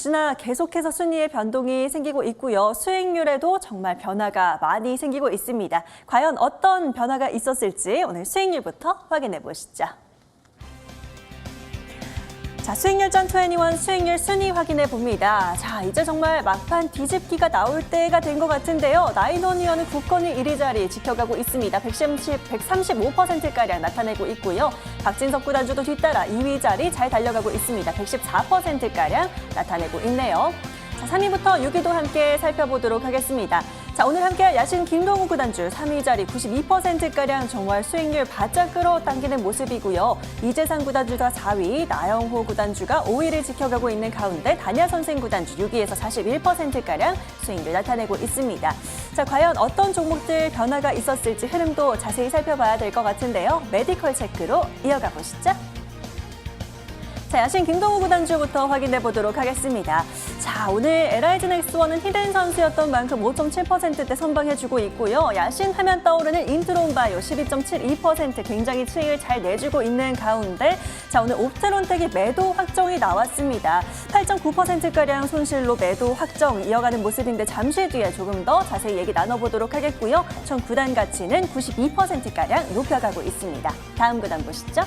자, 역시나 계속해서 순위의 변동이 생기고 있고요. 수익률에도 정말 변화가 많이 생기고 있습니다. 과연 어떤 변화가 있었을지 오늘 수익률부터 확인해 보시죠. 자, 수익률 전 21 수익률 순위 확인해 봅니다. 자, 이제 정말 막판 뒤집기가 나올 때가 된 것 같은데요. 나인원위원은 국권위 1위 자리 지켜가고 있습니다. 130, 135%가량 나타내고 있고요. 박진석 구단주도 뒤따라 2위 자리 잘 달려가고 있습니다. 114%가량 나타내고 있네요. 자, 3위부터 6위도 함께 살펴보도록 하겠습니다. 자, 오늘 함께할 야신 김동우 구단주 3위 자리 92%가량 정말 수익률 바짝 끌어당기는 모습이고요. 이재상 구단주가 4위, 나영호 구단주가 5위를 지켜가고 있는 가운데 단야 선생 구단주 6위에서 41%가량 수익률 나타내고 있습니다. 자, 과연 어떤 종목들 변화가 있었을지 흐름도 자세히 살펴봐야 될 것 같은데요. 메디컬 체크로 이어가 보시죠. 자, 야신 김동우 구단주부터 확인해 보도록 하겠습니다. 자, 오늘 LIG 넥스원은 히든 선수였던 만큼 5.7%대 선방해주고 있고요. 야신 하면 떠오르는 인트론 바이오 12.72% 굉장히 수익을 잘 내주고 있는 가운데 자, 오늘 옵테론텍이 매도 확정이 나왔습니다. 8.9%가량 손실로 매도 확정 이어가는 모습인데 잠시 뒤에 조금 더 자세히 얘기 나눠보도록 하겠고요. 총 구단 가치는 92%가량 높여가고 있습니다. 다음 구단 보시죠.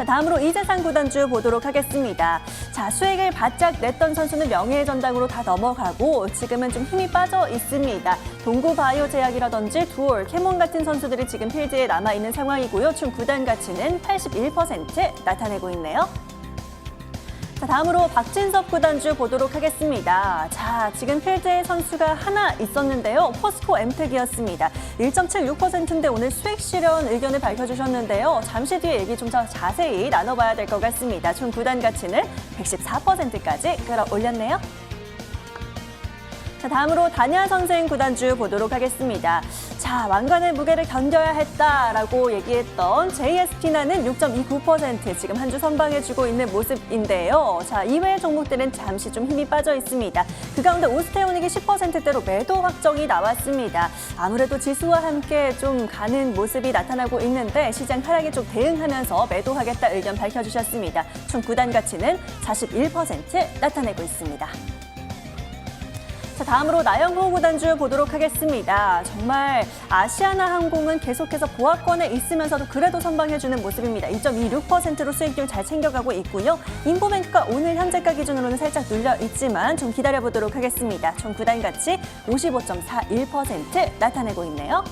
자, 다음으로 이재상 구단주 보도록 하겠습니다. 자, 수익을 바짝 냈던 선수는 명예의 전당으로 다 넘어가고 지금은 좀 힘이 빠져 있습니다. 동구 바이오 제약이라든지 두올, 캐몬 같은 선수들이 지금 필드에 남아 있는 상황이고요. 총 구단 가치는 81% 나타내고 있네요. 자, 다음으로 박진섭 구단주 보도록 하겠습니다. 자, 지금 필드에 선수가 하나 있었는데요. 포스코 엠텍이었습니다. 1.76%인데 오늘 수익 실현 의견을 밝혀주셨는데요. 잠시 뒤에 얘기 좀 더 자세히 나눠봐야 될 것 같습니다. 총 구단 가치는 114%까지 끌어올렸네요. 자, 다음으로 단야 선생 구단주 보도록 하겠습니다. 자, 왕관의 무게를 견뎌야 했다라고 얘기했던 JS티나는 6.29% 지금 한 주 선방해주고 있는 모습인데요. 자, 이외의 종목들은 잠시 좀 힘이 빠져 있습니다. 그 가운데 오스테오닉이 10%대로 매도 확정이 나왔습니다. 아무래도 지수와 함께 좀 가는 모습이 나타나고 있는데 시장 하락에 좀 대응하면서 매도하겠다 의견 밝혀주셨습니다. 총 구단 가치는 41% 나타내고 있습니다. 자, 다음으로 나영호 구단주 보도록 하겠습니다. 정말 아시아나 항공은 계속해서 보합권에 있으면서도 그래도 선방해주는 모습입니다. 2.26%로 수익률 잘 챙겨가고 있고요. 인보뱅크가 오늘 현재가 기준으로는 살짝 눌려 있지만 좀 기다려보도록 하겠습니다. 총 구단 가치 55.41% 나타내고 있네요.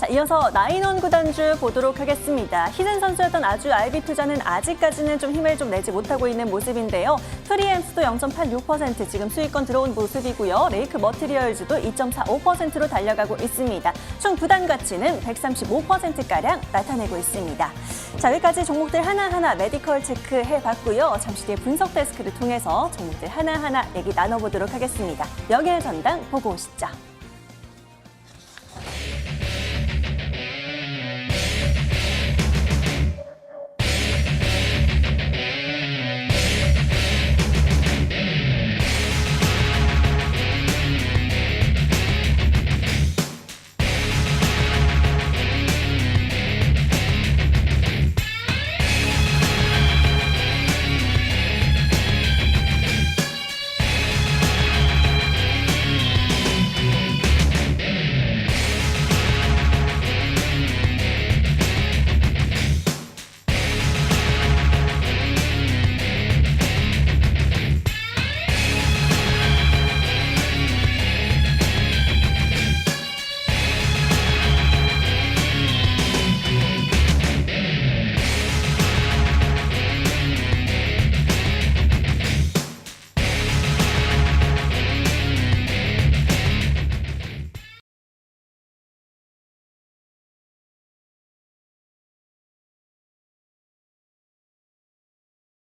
자, 이어서 나인원 구단주 보도록 하겠습니다. 희zen 선수였던 아주 알비 투자는 아직까지는 좀 힘을 좀 내지 못하고 있는 모습인데요. 프리엠스도 0.86% 지금 수익권 들어온 모습이고요. 레이크 머티리얼즈도 2.45%로 달려가고 있습니다. 총 부담 가치는 135%가량 나타내고 있습니다. 자, 여기까지 종목들 하나하나 메디컬 체크 해 봤고요. 잠시 뒤에 분석 데스크를 통해서 종목들 하나하나 얘기 나눠보도록 하겠습니다. 명예의 전당 보고 오시죠.